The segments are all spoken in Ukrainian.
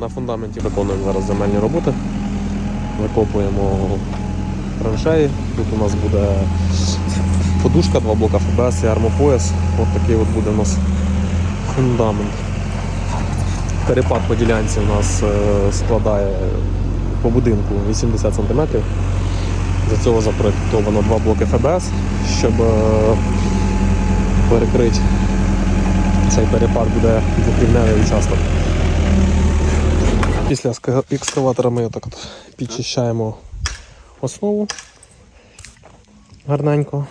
На фундаменті виконуємо зараз земельні роботи. Викопуємо траншеї. Тут у нас буде подушка, два блока ФБС і армопояс. Ось такий от буде у нас фундамент. Перепад по ділянці у нас е, складає по будинку 80 см. Для цього запроєктовано два блоки ФБС, щоб е, перекрити цей перепад буде двохрівневий участок. Після екскаватора ми отак от підчищаємо основу гарненько.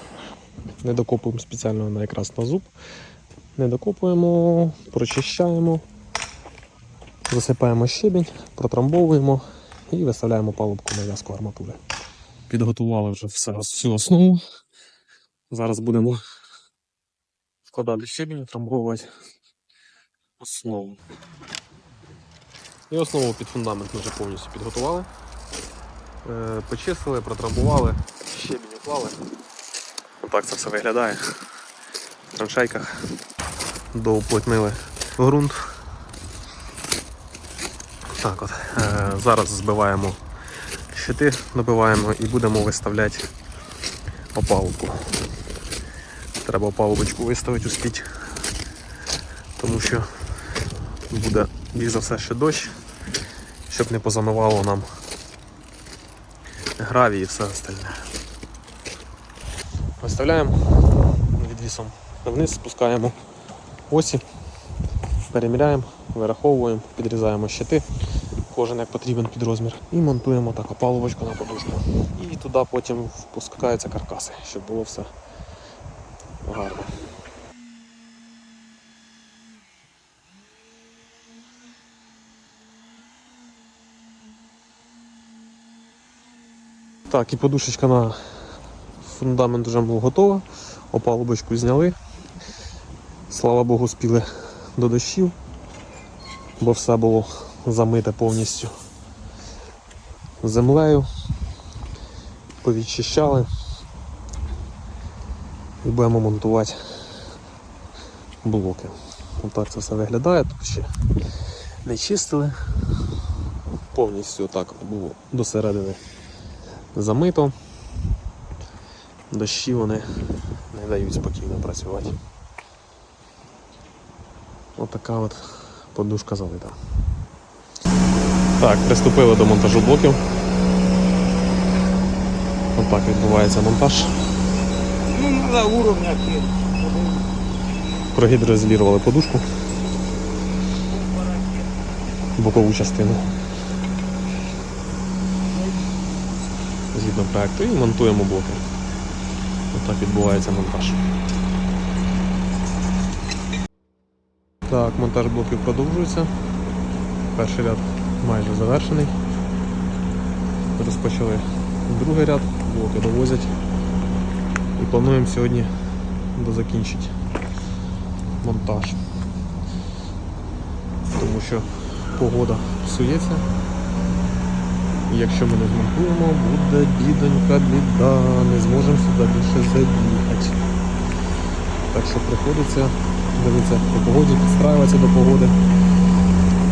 Не докопуємо спеціально на якраз на зуб. Не докопуємо, прочищаємо, засипаємо щебінь, протрамбовуємо і виставляємо палубку на в'язку арматури. Підготували вже все, всю основу. Зараз будемо вкладати щебінь, утрамбовувати основу. І основу під фундамент ми вже повністю підготували. Е, Почистили, протрамбували, щебінь уклали. Отак це все виглядає. В траншейках доуплотнили ґрунт. Так от. Е, Зараз збиваємо щити, добиваємо і будемо виставляти опалубку. Треба опалубочку виставити успіть, тому що буде більш за все ще дощ, щоб не позамивало нам гравій і все остальне. Виставляємо відвісом вниз, спускаємо осі, переміряємо, вираховуємо, підрізаємо щити, кожен як потрібен під розмір, і монтуємо так опалубочку на подушку. І туди потім впускаються каркаси, щоб було все гарно. Так, і подушечка на фундамент вже була готова. Опалубочку зняли. Слава Богу, спіли до дощів, бо все було замите повністю землею. Повідчищали і будемо монтувати блоки. Отак це все виглядає, тут ще не чистили. Повністю так було до середини замито. Дощі вони не дають спокійно працювати. Отака от подушка залита. Так, приступили до монтажу блоків. Отак відбувається монтаж. Ну, надо уровня кинуть. Прогідроізолірували подушку. Бокову частину. Згідно проекту і монтуємо блоки. Отак відбувається монтаж. Так, монтаж блоків продовжується. Перший ряд майже завершений. Розпочали другий ряд, блоки довозять. І плануємо сьогодні дозакінчити монтаж. Тому що погода псується. Якщо ми не змонтуємо, буде бідонька біда, не зможемо сюди більше заїхати. Так що приходиться дивитися по погоді, підстраюватися до погоди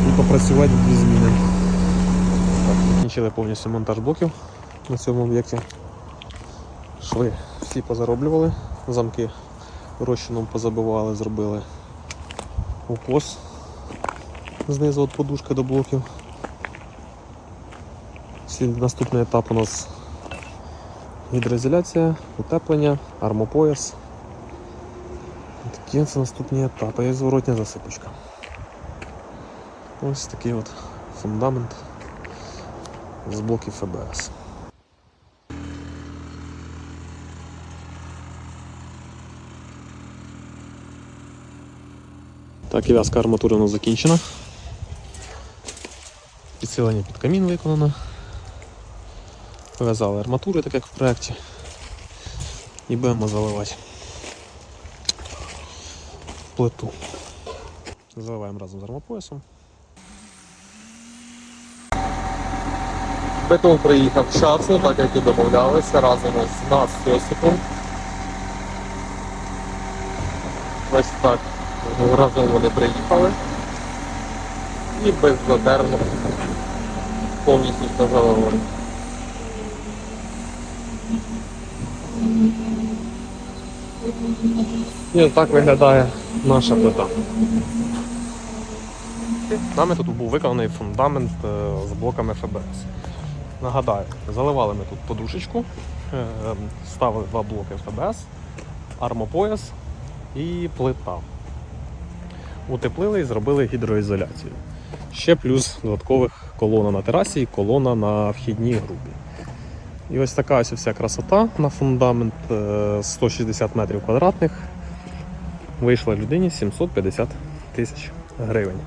і попрацювати дві зміни. Так, закінчили повністю монтаж блоків на цьому об'єкті. Шви всі позароблювали, замки розчином позабивали, зробили укос знизу від подушки до блоків. Слід- Наступний етап у нас гідроізоляція, утеплення, армопояс. Такі це наступні етапи і зворотня засипочка. Ось такий от фундамент з блоків ФБС. Так, і в'язка арматури у нас закінчена. Підсилення під камін виконано. В'язали арматури, так як в проєкті. І будемо заливати плиту. Заливаємо разом з армопоясом. Бетон приїхав вчасно, так як і домовлялися, разом з нас з Йосипом. Ось так разом вони приїхали. І беззадерно повністю все заливали. І так виглядає наша плита. Нами тут був виконаний фундамент е, з блоками ФБС. Нагадаю, заливали ми тут подушечку, е, ставили два блоки ФБС, армопояс і плита. Утеплили і зробили гідроізоляцію. Ще плюс додаткових колона на терасі і колона на вхідній групі. І ось така ось вся красота на фундамент е, 160 метрів квадратних. Вийшла людині 750 тисяч гривень.